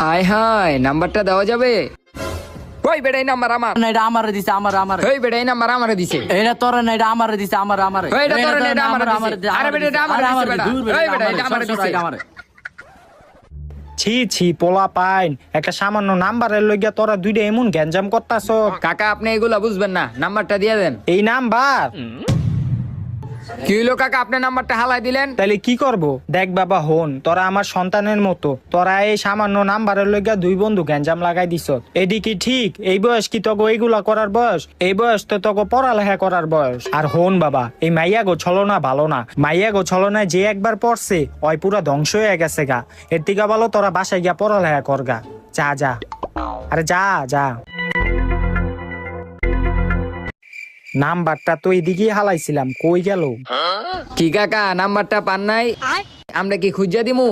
হায় হায় নাম্বারটা দেওয়া যাবে? ওই নাম্বার আমার। না এটা আমারে দিছে আমার আমার। ওই বেটা নাম্বার আমারে দিছে। এটা তোর না এটা আমারে দিছে আমার আমার। ওই এটা তোরে না, এটা আমারে দিছে। আরে বেটা, এটা আমারে দিছে, বেটা। ওই বেটা, এটা আমারে দিছে। ছি ছি পোলা পাইন। একটা সামান্য নাম্বারের লইগা তোরা দুইটা এমন গ্যাঞ্জাম করতাছ। কাকা আপনি এগুলা বুঝবেন না। নাম্বারটা দিয়ে দেন। এই নাম্বার? কি আপনার নাম্বারটা হালাই দিলেন? কি দেখ বাবা তোরা আমার সন্তানের মতো। তোরা এই সামান্য নাম্বারের লইগা দুই বন্ধু লাগাই ঠিক? এই বয়স কি তোকে করার বয়স? এই বয়স তো তোকে পড়ালেখা করার বয়স। আর হন বাবা, এই মাইয়া গো ছলনা ভালো না। মাইয়া গো ছলনায় যে একবার পড়ছে, ওই পুরা ধ্বংস হয়ে গেছে গা। এর থেকে ভালো তোরা বাসায় গিয়া পড়ালেখা কর গা যা যা। আরে যা যা। নাম্বারটা তো এদিকেই হালাইছিলাম কই গেল? কি কাকা নাম্বারটা পান নাই? আমরা কি খুঁজা দিমু?